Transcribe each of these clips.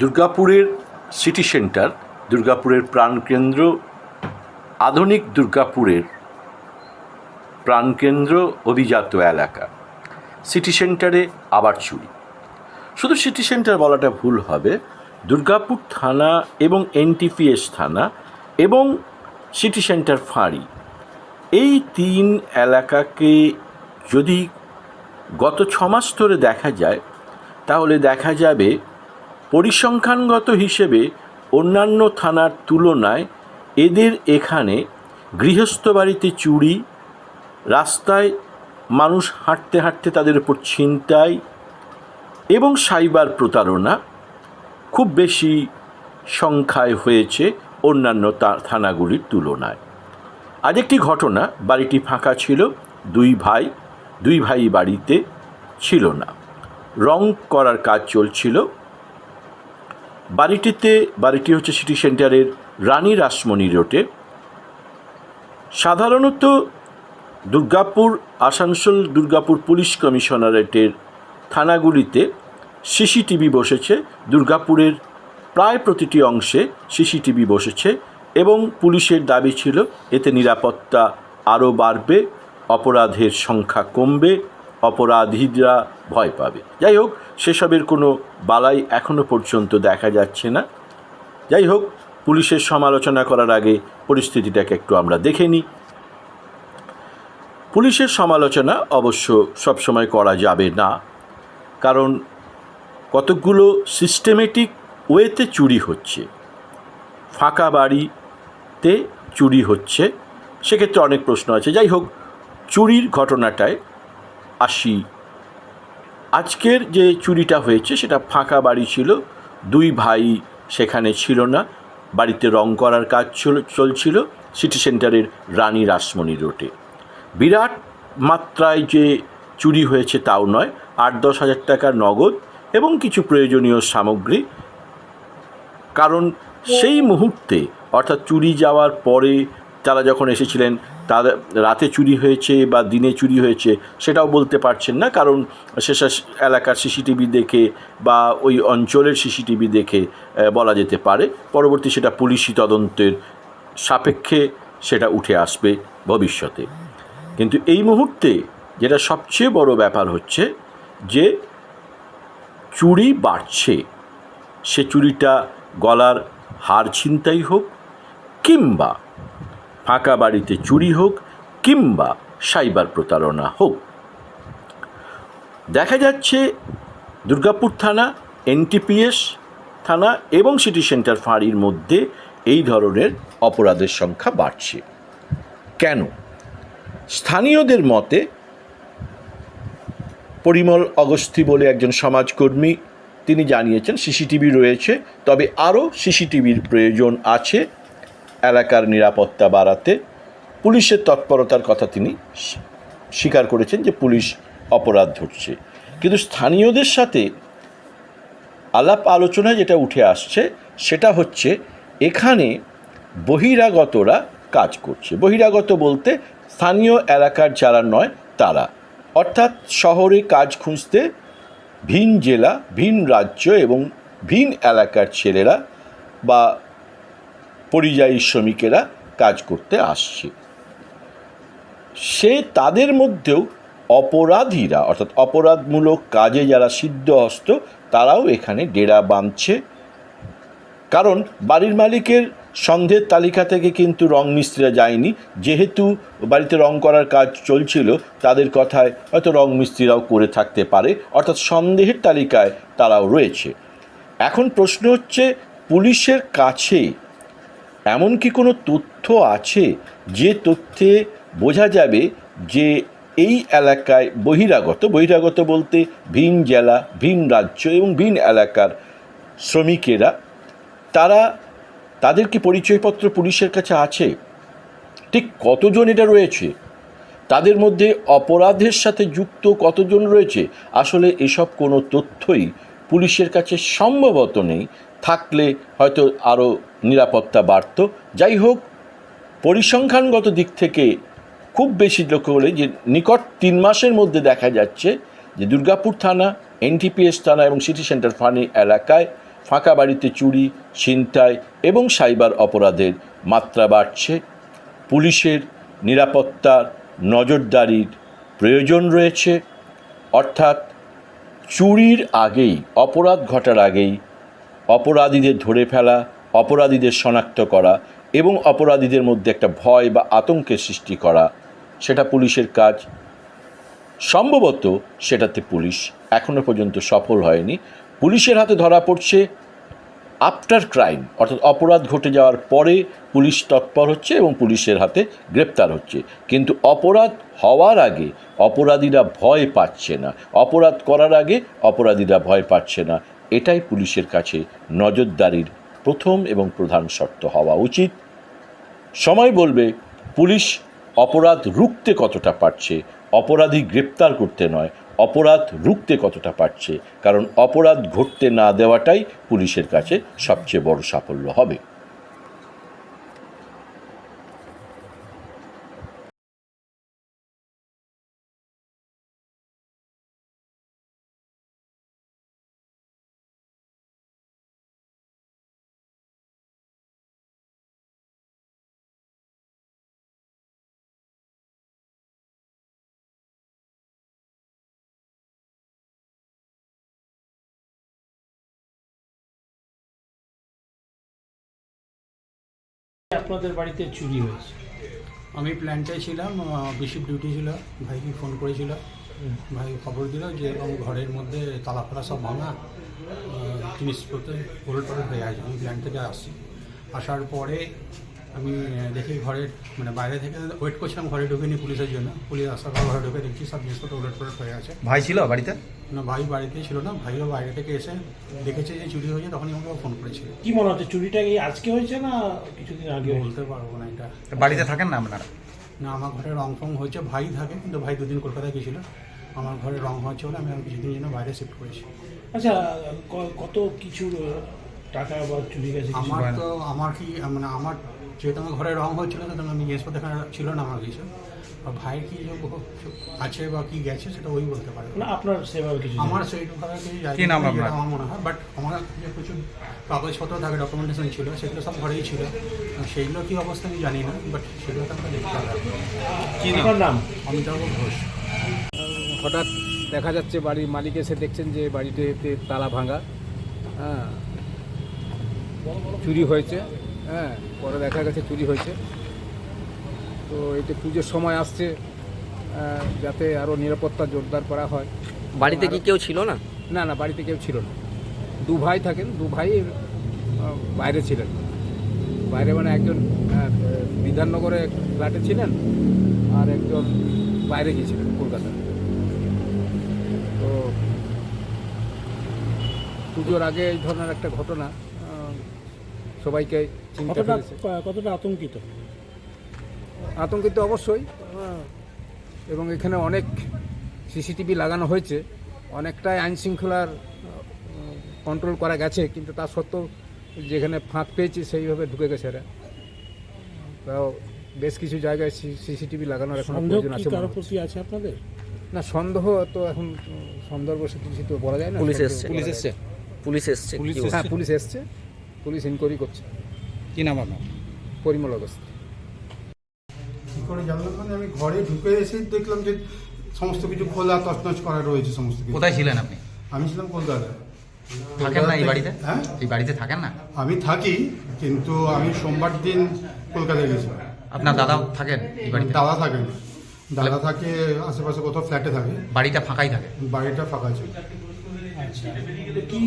দুর্গাপুরের city centre দুর্গাপুরের প্রাণকেন্দ্র আধুনিক দুর্গাপুরের প্রাণকেন্দ্র অভিজাত এলাকা। সিটি সেন্টারে আবার চুরি। শুধু সিটি সেন্টার বলাটা ভুল হবে, দুর্গাপুর থানা এবং এনটিপিএস থানা এবং সিটি সেন্টার ফাঁড়ি, এই তিন এলাকাকে যদি গত ছমাস ধরে দেখা যায়, তাহলে দেখা যাবে পরিসংখ্যানগত হিসেবে অন্যান্য থানার তুলনায় এদের এখানে গৃহস্থ বাড়িতে চুরি, রাস্তায় মানুষ হাঁটতে হাঁটতে তাদের উপর ছিনতাই এবং সাইবার প্রতারণা খুব বেশি সংখ্যায় হয়েছে অন্যান্য থানাগুলির তুলনায়। আজ আরেকটি ঘটনা, বাড়িটি ফাঁকা ছিল, দুই ভাই দুই ভাই বাড়িতে ছিল না। রং করার কাজ চলছিল বাড়িটিতে, বাড়িটি হচ্ছে সিটি সেন্টারের রানী রাসমণি রোডে। সাধারণত দুর্গাপুর, আসানসোল দুর্গাপুর পুলিশ কমিশনারেটের থানাগুলিতে সিসিটিভি বসেছে। দুর্গাপুরের প্রায় প্রতিটি অংশে সিসিটিভি বসেছে এবং পুলিশের দাবি ছিল, এতে নিরাপত্তা আরও বাড়বে, অপরাধের সংখ্যা কমবে, অপরাধীরা ভয় পাবে। যাই হোক সেসবের কোনো বালাই এখনও পর্যন্ত দেখা যাচ্ছে না। যাই হোক, পুলিশের সমালোচনা করার আগে পরিস্থিতিটাকে একটু আমরা দেখে নিই। পুলিশের সমালোচনা অবশ্য সবসময় করা যাবে না, কারণ কতকগুলো সিস্টেমেটিক ওয়েতে চুরি হচ্ছে, ফাঁকা বাড়িতে চুরি হচ্ছে, সেক্ষেত্রে অনেক প্রশ্ন আছে। যাই হোক, চুরির ঘটনাটায় আসি আজকের যে চুরিটা হয়েছে, সেটা ফাঁকা বাড়ি ছিল। দুই ভাই সেখানে ছিল না। বাড়িতে রং করার কাজ চল- চলছিল সিটি সেন্টারের রানী রাসমণি রোডে। বিরাট মাত্রায় যে চুরি হয়েছে তাও নয়, আট দশ হাজার টাকার নগদ এবং কিছু প্রয়োজনীয় সামগ্রী। কারণ সেই মুহূর্তে, অর্থাৎ চুরি যাওয়ার পরে তারা যখন এসেছিলেন তাদের রাতে চুরি হয়েছে বা দিনে চুরি হয়েছে সেটাও বলতে পারছেন না, কারণ সেসব এলাকার সিসিটিভি দেখে বা ওই অঞ্চলের সিসিটিভি দেখে বলা যেতে পারে। পরবর্তী সেটা পুলিশি তদন্তের সাপেক্ষে সেটা উঠে আসবে ভবিষ্যতে। কিন্তু এই মুহূর্তে যেটা সবচেয়ে বড় ব্যাপার হচ্ছে যে চুরি বাড়ছে, সে চুরিটা গলার হার ছিনতাই হোক কিংবা ফাঁকা বাড়িতে চুরি হোক কিংবা সাইবার প্রতারণা হোক। দেখা যাচ্ছে দুর্গাপুর থানা, এনটিপিএস থানা এবং সিটি সেন্টার ফাঁড়ির মধ্যে এই ধরনের অপরাধের সংখ্যা বাড়ছে। কেন? স্থানীয়দের মতে পরিমল অগস্থি বলে একজন সমাজকর্মী তিনি জানিয়েছেন, সিসিটিভি রয়েছে, তবে আরও সিসিটিভির প্রয়োজন আছে। এলাকার নিরাপত্তা বাড়াতে পুলিশের তৎপরতার কথা তিনি স্বীকার করেছেন যে পুলিশ অপরাধ ধরছে। কিন্তু স্থানীয়দের সাথে আলাপ আলোচনায় যেটা উঠে আসছে, সেটা হচ্ছে এখানে বহিরাগতরা কাজ করছে। বহিরাগত বলতে স্থানীয় এলাকার যারা নয়, তারা। অর্থাৎ শহরে কাজ খুঁজতে ভিন জেলা, ভিন রাজ্য এবং ভিন এলাকার ছেলেরা বা পরিযায়ী শ্রমিকেরা কাজ করতে আসছে। সে তাদের মধ্যেও অপরাধীরা, অর্থাৎ অপরাধমূলক কাজে যারা সিদ্ধহস্ত, তারাও এখানে ডেরা বাঁধছে। কারণ বাড়ির মালিকের সন্দেহের তালিকা থেকে কিন্তু রং মিস্ত্রিরা যায়নি। যেহেতু বাড়িতে রং করার কাজ চলছিল, তাদের কথায় হয়তো রং মিস্ত্রিরাও করে থাকতে পারে, অর্থাৎ সন্দেহের তালিকায় তারাও রয়েছে। এখন প্রশ্ন হচ্ছে, পুলিশের কাছে এমন কি কোনো তথ্য আছে যে তথ্যে বোঝা যাবে যে এই এলাকায় বহিরাগত বহিরাগত বলতে ভিন জেলা, ভিন রাজ্য এবং ভিন এলাকার শ্রমিকেরা, তারা তাদের কি পরিচয়পত্র পুলিশের কাছে আছে? ঠিক কতজন এটা রয়েছে? তাদের মধ্যে অপরাধের সাথে যুক্ত কতজন রয়েছে? আসলে এসব কোনো তথ্যই পুলিশের কাছে সম্ভবত নেই। থাকলে হয়তো আরও নিরাপত্তা বাড়ত। যাই হোক, পরিসংখ্যানগত দিক থেকে খুব বেশি লক্ষ্য হলে যে নিকট তিন মাসের মধ্যে দেখা যাচ্ছে যে দুর্গাপুর থানা, এনটিপিএস থানা এবং সিটি সেন্টার ফানি এলাকায় ফাঁকা বাড়িতে চুরি, ছিনতাই এবং সাইবার অপরাধের মাত্রা বাড়ছে। পুলিশের নিরাপত্তার নজরদারির প্রয়োজন রয়েছে। অর্থাৎ চুরির আগেই, অপরাধ ঘটার আগেই, অপরাধীদের ধরে ফেলা, অপরাধীদের শনাক্ত করা এবং অপরাধীদের মধ্যে একটা ভয় বা আতঙ্কের সৃষ্টি করা, সেটা পুলিশের কাজ। সম্ভবত সেটাতে পুলিশ এখনও পর্যন্ত সফল হয়নি। পুলিশের হাতে ধরা পড়ছে আফটার ক্রাইম, অর্থাৎ অপরাধ ঘটে যাওয়ার পরে পুলিশ তৎপর হচ্ছে এবং পুলিশের হাতে গ্রেপ্তার হচ্ছে। কিন্তু অপরাধ হওয়ার আগে অপরাধীরা ভয় পাচ্ছে না। অপরাধ করার আগে অপরাধীরা ভয় পাচ্ছে না। এটাই পুলিশের কাছে নজরদারির প্রথম এবং প্রধান শর্ত হওয়া উচিত। সময় বলবে, পুলিশ অপরাধ রুখতে কতটা পারছে? অপরাধী গ্রেপ্তার করতে নয় অপরাধ রুখতে কতটা পারছে? কারণ অপরাধ ঘটতে না দেওয়াটাই পুলিশের কাছে সবচেয়ে বড় সাফল্য হবে। আপনাদের বাড়িতে চুরি হয়েছে? আমি প্ল্যান্টে ছিলাম বিশিপ ডিউটি ছিল ভাইকে ফোন করেছিল। ভাই খবর দিল যে এরকম ঘরের মধ্যে তালা ফালা সব ভাঙা জিনিসপত্র উলট পালট হয়ে আছে। আমি প্ল্যান্ট থেকে আসছি। আসার পরে আমি দেখি ঘরের মানে বাইরে থেকে ওয়েট করছিলাম ঘরে ঢুকিনি পুলিশের জন্য। পুলিশ আসার পর ঘরে ঢুকে দেখছি সব জিনিসপত্র উলট পালট হয়ে আছে। ভাই ছিল বাড়িতে? না ভাই বাড়িতে ছিল না ভাইও বাইরে থেকে এসে দেখেছে যে চুরি হয়েছে তখনই আমাকে ফোন করেছিল কি মনে হচ্ছে চুরিটা কি আজকে হয়েছে না কিছুদিন আগে বলতে পারব না এটা। বাড়িতে থাকেন না আপনারা? না আমার ঘরে রং ফং হয়েছে ভাই থাকে কিন্তু ভাই দুদিন কলকাতায় গেছিল আমার ঘরে রং হয়েছে বলে আমি আর কিছুদিন জন্য বাইরে শিফট করেছি। আচ্ছা কত কিছু টাকা বা চুরি গেছে আমার তো আমার কি মানে আমার যেহেতু আমার ঘরে রং হয়েছিল সেটা আমি জিনিসপত্র এখানে ছিল না আমার কিছু। আর ভাইয়ের কি যে আছে বা কি গেছে সেটা ওই বলতে পারে। না আপনার সেভাবে কিছু আমার না। সেই ভাবে কিছু কি নাম আপনার? আমার মনে হয় বাট আমার যে প্রচুর কাগজপত্র থাকে ডকুমেন্টেশন ছিল সেগুলো সব ঘরেই ছিল। আর সেইগুলো কি অবস্থা আমি জানি না বাট সেগুলো তো আমরা দেখতে আপনার নাম? অমিতাভ ঘোষ। হঠাৎ দেখা যাচ্ছে বাড়ির মালিক এসে দেখছেন যে বাড়িতে তালা ভাঙা। হ্যাঁ চুরি হয়েছে। হ্যাঁ পরে দেখা গেছে চুরি হয়েছে। তো এটা পুজোর সময় আসছে যাতে আরও নিরাপত্তা জোরদার করা হয়। বাড়িতে কি কেউ ছিল না? না না বাড়িতে কেউ ছিল না। দু ভাই থাকেন দু ভাই বাইরে ছিলেন। বাইরে মানে একজন বিধাননগরে ফ্ল্যাটে ছিলেন আর একজন বাইরে গিয়েছিলেন কলকাতা তো পুজোর আগে এই ধরনের একটা ঘটনা সবাইকে কতটা কতটা আতঙ্কিত? আতঙ্কিত অবশ্যই। এবং এখানে অনেক সিসিটিভি লাগানো হয়েছে। অনেকটাই আইন শৃঙ্খলার কন্ট্রোল করা গেছে কিন্তু তা সত্ত্বেও যেখানে ফাঁক পেয়েছে সেইভাবে ঢুকে গেছে এরা। তাও বেশ কিছু জায়গায় সিসিটিভি লাগানোর এখন সন্দেহ প্রয়োজন আছে। প্রতি আছে আপনাদের? না সন্দেহ তো এখন সন্দেহ বসে কিছু তো বলা যায় না পুলিশ এসছে? পুলিশ এসছে। পুলিশ কি হ্যাঁ পুলিশ এসছে। পুলিশ ইনকোয়ারি করছে। কি নাম আপনার? পরিমল অবস্থা কী করে জানলাম? মানে আমি ঘরে ঢুকে এসেই দেখলাম যে সমস্ত কিছু খোলা তছনছ করা রয়েছে সমস্ত কিছু। কোথায় ছিলেন আপনি? আমি ছিলাম কলকাতায়। থাকেন না এই বাড়িতে? হ্যাঁ? এই বাড়িতে থাকেন না? আমি থাকি কিন্তু আমি সোমবার দিন কলকাতায় গেছিলাম আপনার দাদাও থাকেন এই বাড়িতে? দাদা থাকে দাদা থাকে আশেপাশে কোথাও ফ্ল্যাটে থাকে। বাড়িটা ফাঁকাই থাকে? বাড়িটা ফাঁকা আছে। আচ্ছা। কি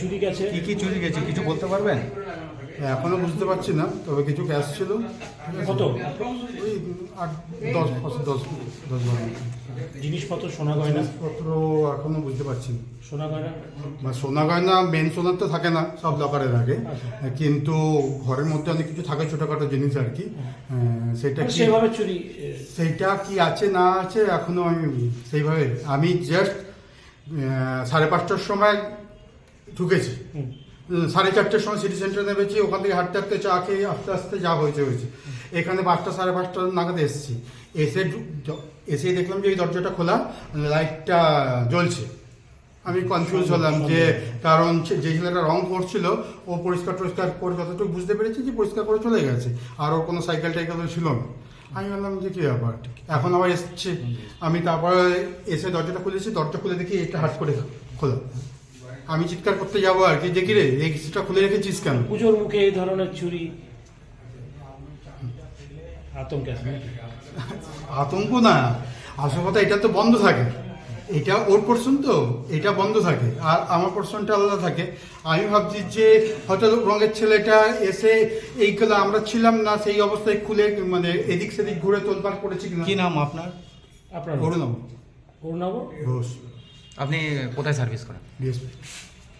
চুরি গেছে? কি কি চুরি গেছে? কিছু বলতে পারবেন? এখনও বুঝতে পারছি না তবে কিছু ক্যাশ ছিল। কত? ওই আট দশ দশ দশ বারো। জিনিসপত্র সোনা গয়না? জিনিসপত্র এখনও বুঝতে পারছি না। সোনা গয়না? বা সোনা গয়না মেন সোনার তো থাকে না সব লকারে থাকে কিন্তু ঘরের মধ্যে অনেক কিছু থাকে ছোটোখাটো জিনিস আর কি। সেটা কি সেভাবে চুরি সেইটা কি আছে না আছে এখনও আমি সেইভাবে আমি জাস্ট সাড়ে পাঁচটার সময় ঢুকেছি। সাড়ে চারটের সময় সিটি সেন্টারে নেমেছি ওখান থেকে হাঁটতে হাঁটতে চা খেয়ে আস্তে আস্তে যা হয়েছে হয়েছে। এখানে পাঁচটা সাড়ে পাঁচটা নাগাদ এসেছি। এসে এসেই দেখলাম যে এই দরজাটা খোলা লাইটটা জ্বলছে। আমি কনফিউজ হলাম যে কারণ যে ছেলেটা রং করছিল ও পরিষ্কার টরিষ্কার করে যতটুকু বুঝতে পেরেছি যে পরিষ্কার করে চলে গেছে। আর ওর কোনো সাইকেল টাইকেল ছিল না। আমি বললাম যে কী ব্যাপার? এখন আবার এসছে। আমি তারপরে এসে দরজাটা খুলেছি দরজা খুলে দেখি এটা হাট করে খোলা। আমি চিৎকার করতে যাব আর কি। দেখি রে এই কিছুটা খুলে রেখেছিস কেন? পুজোর মুখে এই ধরনের চুরি। আতঙ্ক আতঙ্ক না। আসল কথা এটা তো বন্ধ থাকে। এটা ওর পোর্শন তো এটা বন্ধ থাকে। আর আমার পোর্শনটা আলাদা থাকে। আমি ভাবছি যে হয়তো রঙের ছেলেটা এসে এইগুলো আমরা ছিলাম না সেই অবস্থায় খুলে মানে এদিক সেদিক ঘুরে তোলপাড় করেছি কি নাম আপনার? আপনার অরুণাব ঘোষ। আপনি কোথায় সার্ভিস করেন? ডিএসপি